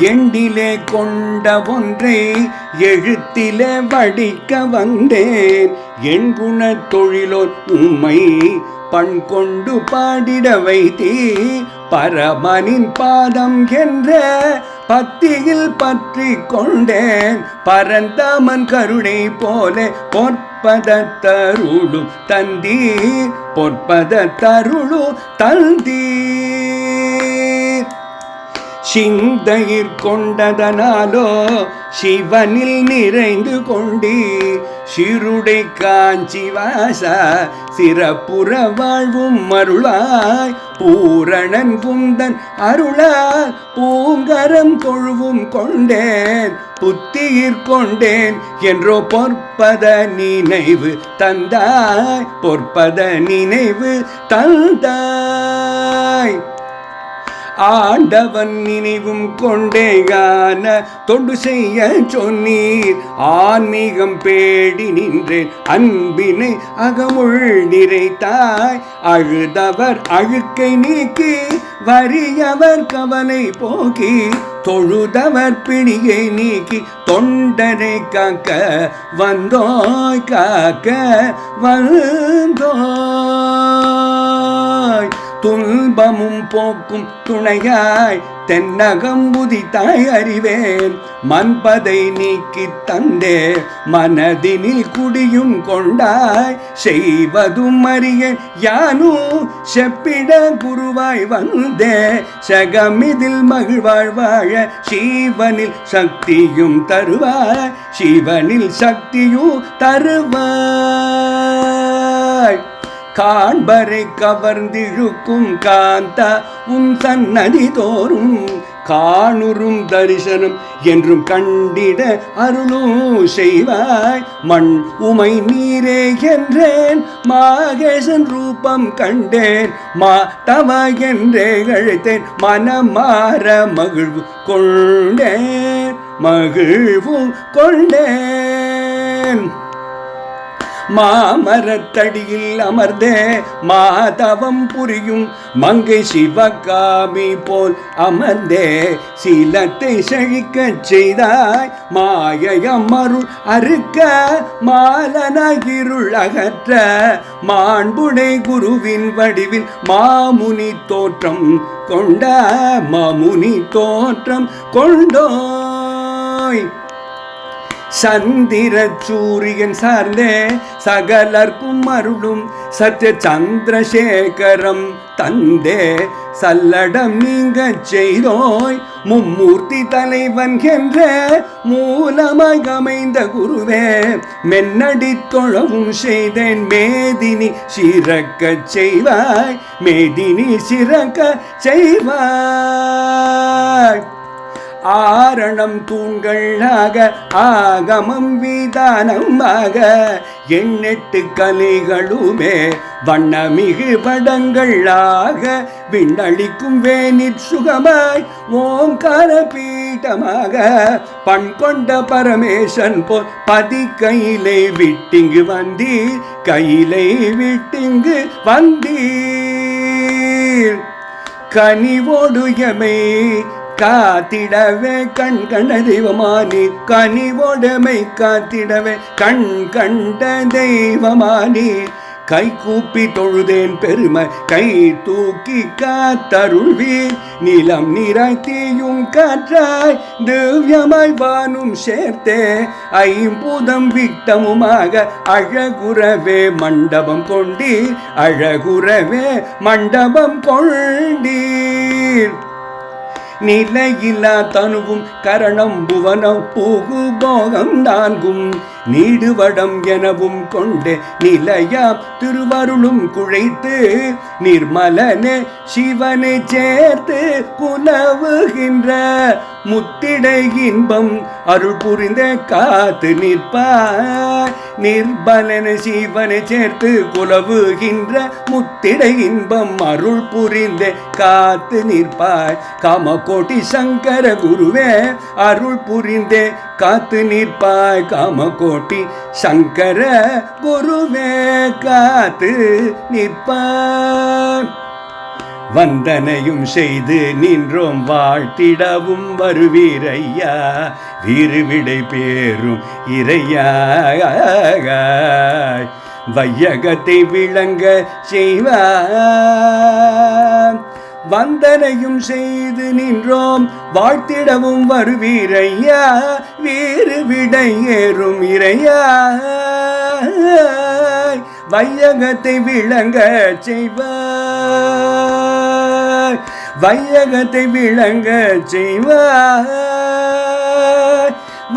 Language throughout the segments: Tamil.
எண்டிலே கொண்ட ஒன்றை எழுத்திலே வடிக்க வந்தேன். என் குண தொழிலோர் உம்மை பண் கொண்டு பாடிட வைத்தீ. பரமனின் பாதம் என்ற பத்தியில் பற்றி கொண்டேன். பரந்தாமன் கருணை போல பொற்பத தருளு தந்தீர். பொற்பத தருளு தந்தீர். சிந்தையிற் கொண்டதனாலோ சிவனில் நிறைந்து கொண்டி சிறுடை காஞ்சி வாசா சிறப்புற வாழ்வும் மருளாய் பூரணன் குந்தன் அருளாய். பூங்கரம் தொழுவும் கொண்டேன். புத்தியிற் கொண்டேன் என்றோ பொற்பத நினைவு தந்தாய். பொற்பத நினைவு தந்தாய். ஆண்டவன் நினைவும் கொண்டேயான தொண்டு செய்ய சொன்னீர். ஆன்மீகம் பேடி நின்றேன் அன்பினை அகமுள் நிறைத்தாய். அழுதவர் அழுக்கை நீக்கி வறியவர் கவலை போக்கி. தொழுதவர் பிணியை நீக்கி தொண்டனை காக்க வந்தோய் காக்க வந்தோய். துன்பமும் போக்கும் துணையாய் தென்னகம் தாய் அறிவேன். மண்பதை நீக்கி தந்தே மனதினில் குடியும் கொண்டாய். செய்வதும் அறிய யானும் செப்பிட குருவாய் வந்தே. சகமிதில் மகிழ்வாழ் வாழ சிவனில் சக்தியும் தருவாய். சிவனில் சக்தியும் தருவாய். காண்பரை கவர்ந்திழுக்கும் காந்தா உன் சன்னதி தோறும் காணுறும் தரிசனம் என்றும் கண்டிட அருளும் செய்வாய். மண் உமை நீரே என்றேன் மாகேசன் ரூபம் கண்டேன் மா தவ என்றே அழைத்தேன் மனமாற மகிழ்வு கொண்டேன் மகிழ்வும் கொண்டேன். மாமரத்தடியில் அமர்ந்தே மாதவம் புரியும் மங்கை சிவகாமி போல் அமர்ந்தே சீலத்தை செழிக்க செய்தாய் மாயமருள் அறுக்க மாலனகிருள் அகற்ற மாண்புடை குருவின் வடிவில் மாமுனி தோற்றம் கொண்ட மாமுனி தோற்றம் கொண்டோய் சந்திர சூரியன் சார்ந்தே சகலர்க்கும் அருளும் சத்ய சந்திரசேகரம் தந்தே. சல்லடம் நீங்க செய்தோய் மும்மூர்த்தி தலைவன் என்ற மூலமாக அமைந்த குருவே மென்னடி தொழவும் செய்தேன் மேதினி சிறக்க செய்வாய் மேதினி சிறக்க செய்வாய். ஆரணம் தூண்களாக ஆகமம் விதானமாக எண்ணெட்டு கலைகளுமே வண்ணமிகு படங்களாக விண்ணளிக்கும் வேணிற் சுகமாய் ஓங்கார பீட்டமாக பண் கொண்ட பரமேசன் போல் பதி கையிலை விட்டிங்கு வந்தீர் கையிலை விட்டிங்கு வந்தீர். கனிவோடு எமை காத்திடவே கண் கண்ட தெய்வமானி கனிவோடமை காத்திடவே கண் கண்ட தெய்வமானி கை கூப்பி தொழுதேன் பெருமை கை தூக்கி காத்தருள்வீர். நிலம் நீராய் தீயும் காற்றாய் திவ்யமாய் வானும் சேர்த்தே. ஐம்பூதம் விட்டமுமாக அழகுறவே மண்டபம் கொண்டீர் அழகுறவே மண்டபம் கொண்டீர் நிலையில்லா தனுவும் கரணம் புவனம் பூகு போகம் நான்கும் நீடுவடம் எனவும் கொண்டு நிலையா திருவருளும் குழைத்து நிர்மலனே சிவனை சேர்த்து புலவுகின்ற முத்திடை இன்பம் அருள் புரிந்த காத்து நிற்பாய் நிர்பலன சிவனை சேர்த்து குலவுகின்ற முத்திடை இன்பம் அருள் புரிந்த காத்து நிற்பாய் காமகோட்டி சங்கர குருவே அருள் புரிந்தே காத்து நிற்பாய் காமகோட்டி சங்கர குருவே காத்து நிற்பாய் வந்தனையும் செய்து நின்றோம் வாழ்த்திடவும் வருவீரையா? வீறுவிடை பேரும் இறையா வையகத்தை விளங்க செய்வார். வந்தனையும் செய்து நின்றோம் வாழ்த்திடவும் வருவீரையா? வீறு விடை ஏறும் இறையா வையகத்தை விளங்க செய்வார் வையகத்தை விளங்க செய்வார்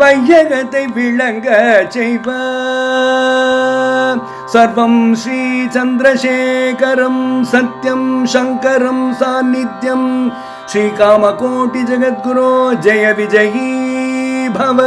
வையகத்தை விளங்க செய்வார் சர்வம் ஸ்ரீ சந்திரசேகரம் சத்யம் சங்கரம் சாநித்யம். ஸ்ரீகாமகோட்டி ஜெகத்குரோ ஜெய விஜயீ பவ.